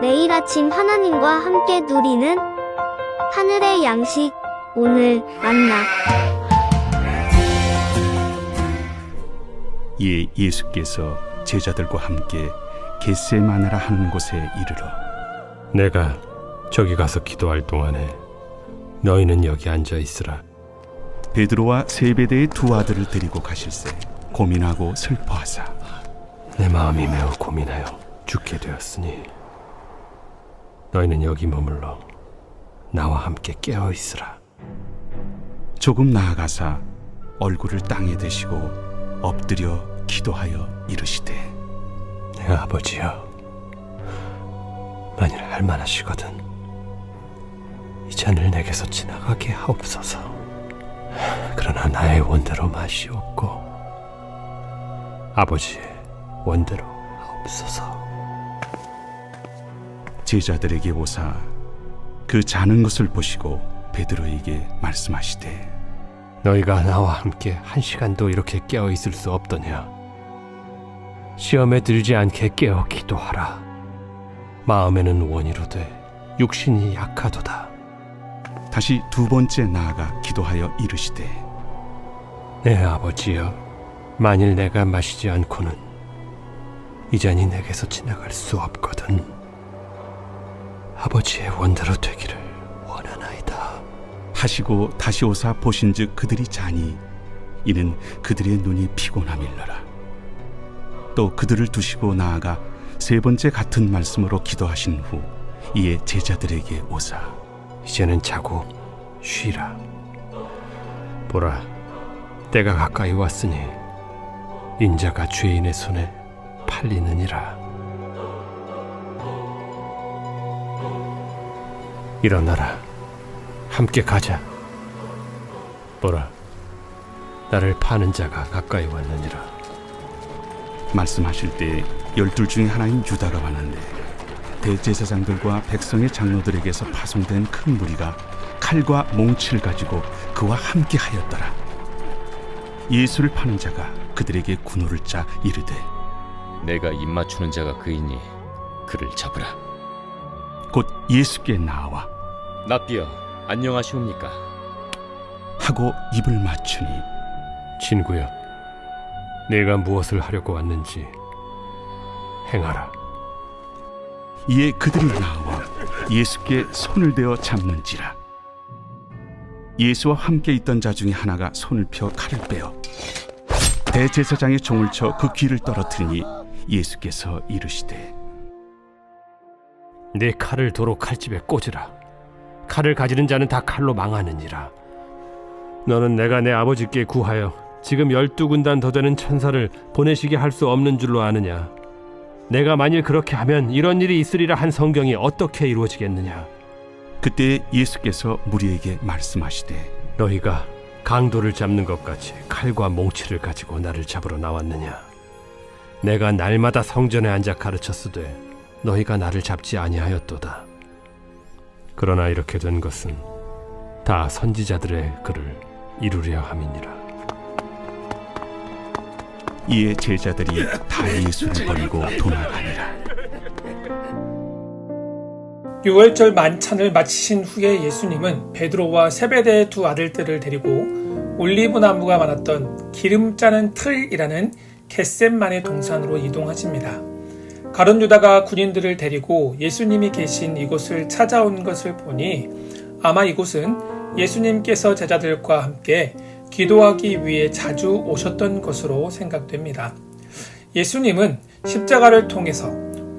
매일 아침 하나님과 함께 누리는 하늘의 양식 오늘 만나 이에 예수께서 제자들과 함께 겟세마나라 하는 곳에 이르러 내가 저기 가서 기도할 동안에 너희는 여기 앉아 있으라. 베드로와 세베대의 두 아들을 데리고 가실새 고민하고 슬퍼하사 내 마음이 매우 고민하여 죽게 되었으니 너희는 여기 머물러 나와 함께 깨어 있으라. 조금 나아가사 얼굴을 땅에 대시고 엎드려 기도하여 이르시되 내 아버지여, 만일 할만하시거든 이 잔을 내게서 지나가게 하옵소서. 그러나 나의 원대로 마시옵고 아버지의 원대로 하옵소서. 제자들에게 오사 그 자는 것을 보시고 베드로에게 말씀하시되 너희가 나와 함께 한 시간도 이렇게 깨어 있을 수 없더냐? 시험에 들지 않게 깨어 기도하라. 마음에는 원이로되 육신이 약하도다. 다시 두 번째 나아가 기도하여 이르시되 내 아버지여, 만일 내가 마시지 않고는 이 잔이 내게서 지나갈 수 없거든. 아버지의 원대로 되기를 원하나이다. 하시고 다시 오사 보신즉 그들이 자니 이는 그들의 눈이 피곤함일러라 또 그들을 두시고 나아가 세 번째 같은 말씀으로 기도하신 후 이에 제자들에게 오사 이제는 자고 쉬라. 보라, 때가 가까이 왔으니 인자가 죄인의 손에 팔리느니라. 일어나라, 함께 가자. 보라, 나를 파는 자가 가까이 왔느니라. 말씀하실 때 열둘 중에 하나인 유다가 왔는데 대제사장들과 백성의 장로들에게서 파송된 큰 무리가 칼과 몽치를 가지고 그와 함께 하였더라 예수를 파는 자가 그들에게 군호를 짜 이르되 내가 입 맞추는 자가 그이니 그를 잡으라. 곧 예수께 나와 납비여 안녕하시옵니까? 하고 입을 맞추니 친구여, 내가 무엇을 하려고 왔는지 행하라. 이에 그들이 나와 예수께 손을 대어 잡는지라 예수와 함께 있던 자 중에 하나가 손을 펴 칼을 빼어 대제사장의 종을 쳐 그 귀를 떨어뜨리니 예수께서 이르시되 내 칼을 도로 칼집에 꽂으라. 칼을 가지는 자는 다 칼로 망하느니라. 너는 내가 내 아버지께 구하여 지금 열두 군단 더 되는 천사를 보내시게 할 수 없는 줄로 아느냐? 내가 만일 그렇게 하면 이런 일이 있으리라 한 성경이 어떻게 이루어지겠느냐? 그때 예수께서 무리에게 말씀하시되 너희가 강도를 잡는 것 같이 칼과 몽치를 가지고 나를 잡으러 나왔느냐? 내가 날마다 성전에 앉아 가르쳤으되 너희가 나를 잡지 아니하였도다. 그러나 이렇게 된 것은 다 선지자들의 글을 이루려 함이니라. 이에 제자들이 다 예수를 버리고 도망하니라 유월절 만찬을 마치신 후에 예수님은 베드로와 세베대의 두 아들들을 데리고 올리브 나무가 많았던 기름 짜는 틀이라는 겟셈만의 동산으로 이동하십니다. 가론 유다가 군인들을 데리고 예수님이 계신 이곳을 찾아온 것을 보니 아마 이곳은 예수님께서 제자들과 함께 기도하기 위해 자주 오셨던 것으로 생각됩니다. 예수님은 십자가를 통해서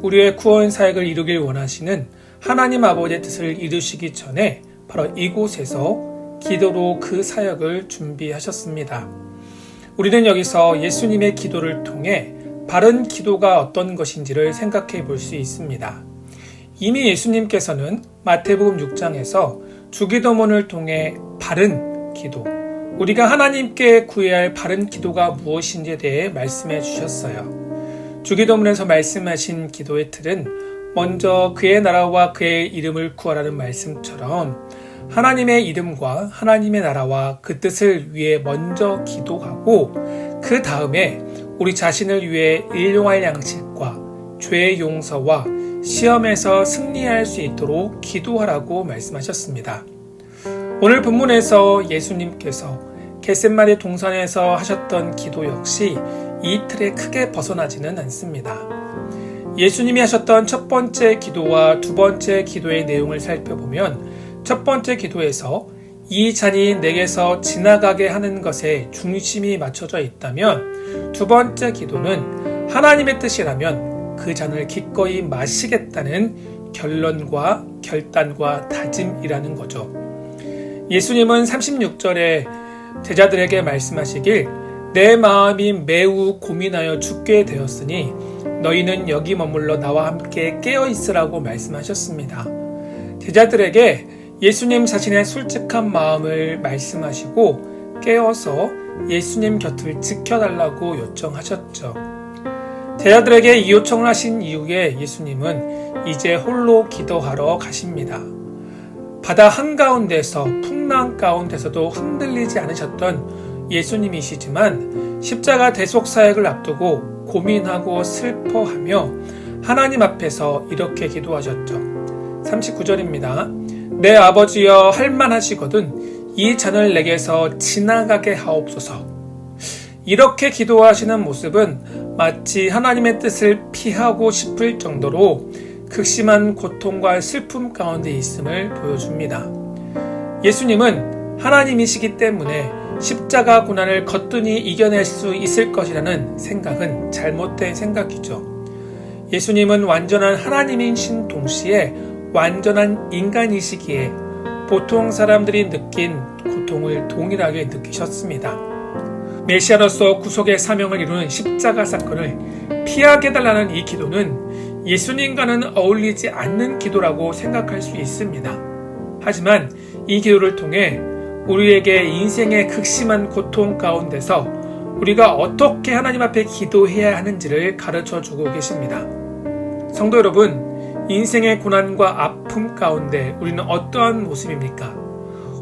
우리의 구원 사역을 이루길 원하시는 하나님 아버지의 뜻을 이루시기 전에 바로 이곳에서 기도로 그 사역을 준비하셨습니다. 우리는 여기서 예수님의 기도를 통해 바른 기도가 어떤 것인지를 생각해 볼 수 있습니다. 이미 예수님께서는 마태복음 6장에서 주기도문을 통해 바른 기도, 우리가 하나님께 구해야 할 바른 기도가 무엇인지에 대해 말씀해 주셨어요. 주기도문에서 말씀하신 기도의 틀은 먼저 그의 나라와 그의 이름을 구하라는 말씀처럼 하나님의 이름과 하나님의 나라와 그 뜻을 위해 먼저 기도하고 그 다음에 우리 자신을 위해 일용할 양식과 죄의 용서와 시험에서 승리할 수 있도록 기도하라고 말씀하셨습니다. 오늘 본문에서 예수님께서 겟셋마리 동산에서 하셨던 기도 역시 이 틀에 크게 벗어나지는 않습니다. 예수님이 하셨던 첫 번째 기도와 두 번째 기도의 내용을 살펴보면 첫 번째 기도에서 이 잔이 내게서 지나가게 하는 것에 중심이 맞춰져 있다면 두 번째 기도는 하나님의 뜻이라면 그 잔을 기꺼이 마시겠다는 결론과 결단과 다짐이라는 거죠. 예수님은 36절에 제자들에게 말씀하시길 내 마음이 매우 고민하여 죽게 되었으니 너희는 여기 머물러 나와 함께 깨어 있으라고 말씀하셨습니다. 제자들에게 예수님 자신의 솔직한 마음을 말씀하시고 깨어서 예수님 곁을 지켜달라고 요청하셨죠. 제자들에게 이 요청을 하신 이후에 예수님은 이제 홀로 기도하러 가십니다. 바다 한가운데서 풍랑 가운데서도 흔들리지 않으셨던 예수님이시지만 십자가 대속 사역을 앞두고 고민하고 슬퍼하며 하나님 앞에서 이렇게 기도하셨죠. 39절입니다. 내 아버지여 할만하시거든 이 잔을 내게서 지나가게 하옵소서. 이렇게 기도하시는 모습은 마치 하나님의 뜻을 피하고 싶을 정도로 극심한 고통과 슬픔 가운데 있음을 보여줍니다. 예수님은 하나님이시기 때문에 십자가 고난을 거뜬히 이겨낼 수 있을 것이라는 생각은 잘못된 생각이죠. 예수님은 완전한 하나님이신 동시에 완전한 인간이시기에 보통 사람들이 느낀 고통을 동일하게 느끼셨습니다. 메시아로서 구속의 사명을 이루는 십자가 사건을 피하게 해달라는 이 기도는 예수님과는 어울리지 않는 기도라고 생각할 수 있습니다. 하지만 이 기도를 통해 우리에게 인생의 극심한 고통 가운데서 우리가 어떻게 하나님 앞에 기도해야 하는지를 가르쳐 주고 계십니다. 성도 여러분, 인생의 고난과 아픔 가운데 우리는 어떠한 모습입니까?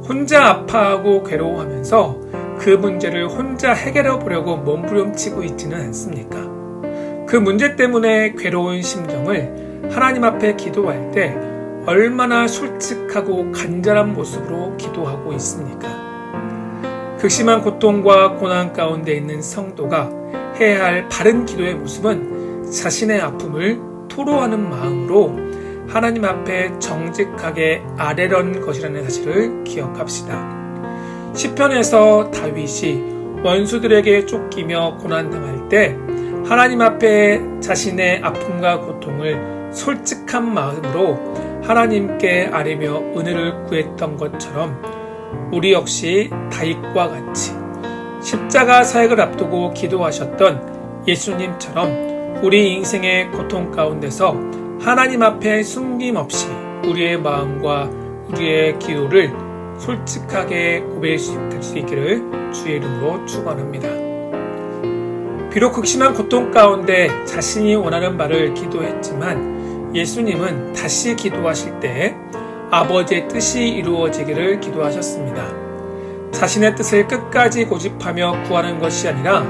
혼자 아파하고 괴로워하면서 그 문제를 혼자 해결해 보려고 몸부림치고 있지는 않습니까? 그 문제 때문에 괴로운 심정을 하나님 앞에 기도할 때 얼마나 솔직하고 간절한 모습으로 기도하고 있습니까? 극심한 고통과 고난 가운데 있는 성도가 해야 할 바른 기도의 모습은 자신의 아픔을 토로하는 마음으로 하나님 앞에 정직하게 아뢰던 것이라는 사실을 기억합시다. 시편에서 다윗이 원수들에게 쫓기며 고난당할 때 하나님 앞에 자신의 아픔과 고통을 솔직한 마음으로 하나님께 아뢰며 은혜를 구했던 것처럼 우리 역시 다윗과 같이 십자가 사역을 앞두고 기도하셨던 예수님처럼 우리 인생의 고통 가운데서 하나님 앞에 숨김없이 우리의 마음과 우리의 기도를 솔직하게 고백할 수 있기를 주의 이름으로 축원합니다. 비록 극심한 고통 가운데 자신이 원하는 바를 기도했지만 예수님은 다시 기도하실 때 아버지의 뜻이 이루어지기를 기도하셨습니다. 자신의 뜻을 끝까지 고집하며 구하는 것이 아니라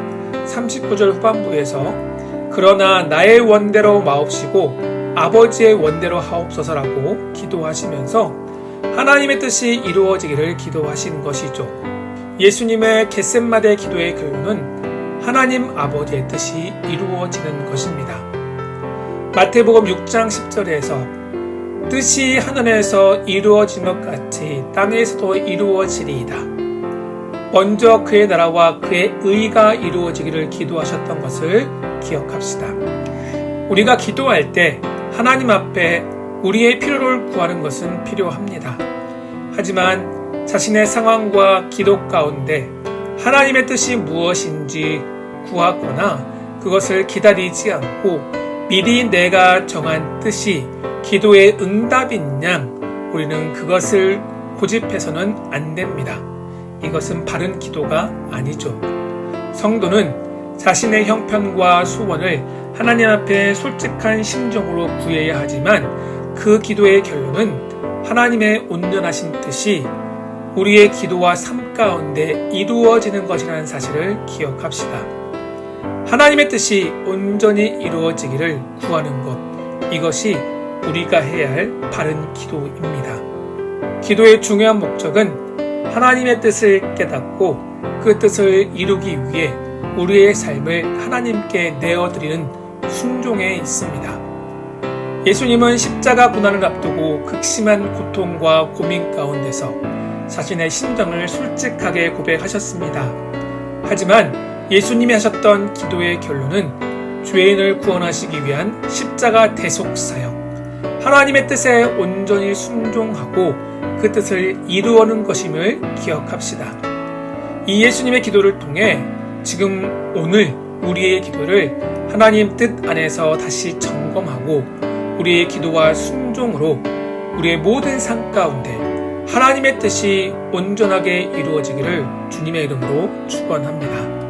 39절 후반부에서 그러나 나의 원대로 마옵시고 아버지의 원대로 하옵소서라고 기도하시면서 하나님의 뜻이 이루어지기를 기도하신 것이죠. 예수님의 겟셋마대 기도의 결론은 하나님 아버지의 뜻이 이루어지는 것입니다. 마태복음 6장 10절에서 뜻이 하늘에서 이루어진 것 같이 땅에서도 이루어지리이다. 먼저 그의 나라와 그의 의가 이루어지기를 기도하셨던 것을 기억합시다. 우리가 기도할 때 하나님 앞에 우리의 필요를 구하는 것은 필요합니다. 하지만 자신의 상황과 기도 가운데 하나님의 뜻이 무엇인지 구하거나 그것을 기다리지 않고 미리 내가 정한 뜻이 기도의 응답인 양 우리는 그것을 고집해서는 안 됩니다. 이것은 바른 기도가 아니죠. 성도는 자신의 형편과 소원을 하나님 앞에 솔직한 심정으로 구해야 하지만 그 기도의 결론은 하나님의 온전하신 뜻이 우리의 기도와 삶 가운데 이루어지는 것이라는 사실을 기억합시다. 하나님의 뜻이 온전히 이루어지기를 구하는 것, 이것이 우리가 해야 할 바른 기도입니다. 기도의 중요한 목적은 하나님의 뜻을 깨닫고 그 뜻을 이루기 위해 우리의 삶을 하나님께 내어드리는 순종에 있습니다. 예수님은 십자가 고난을 앞두고 극심한 고통과 고민 가운데서 자신의 심정을 솔직하게 고백하셨습니다. 하지만 예수님이 하셨던 기도의 결론은 죄인을 구원하시기 위한 십자가 대속 사역, 하나님의 뜻에 온전히 순종하고 그 뜻을 이루어는 것임을 기억합시다. 이 예수님의 기도를 통해 지금 오늘 우리의 기도를 하나님 뜻 안에서 다시 점검하고 우리의 기도와 순종으로 우리의 모든 삶 가운데 하나님의 뜻이 온전하게 이루어지기를 주님의 이름으로 축원합니다.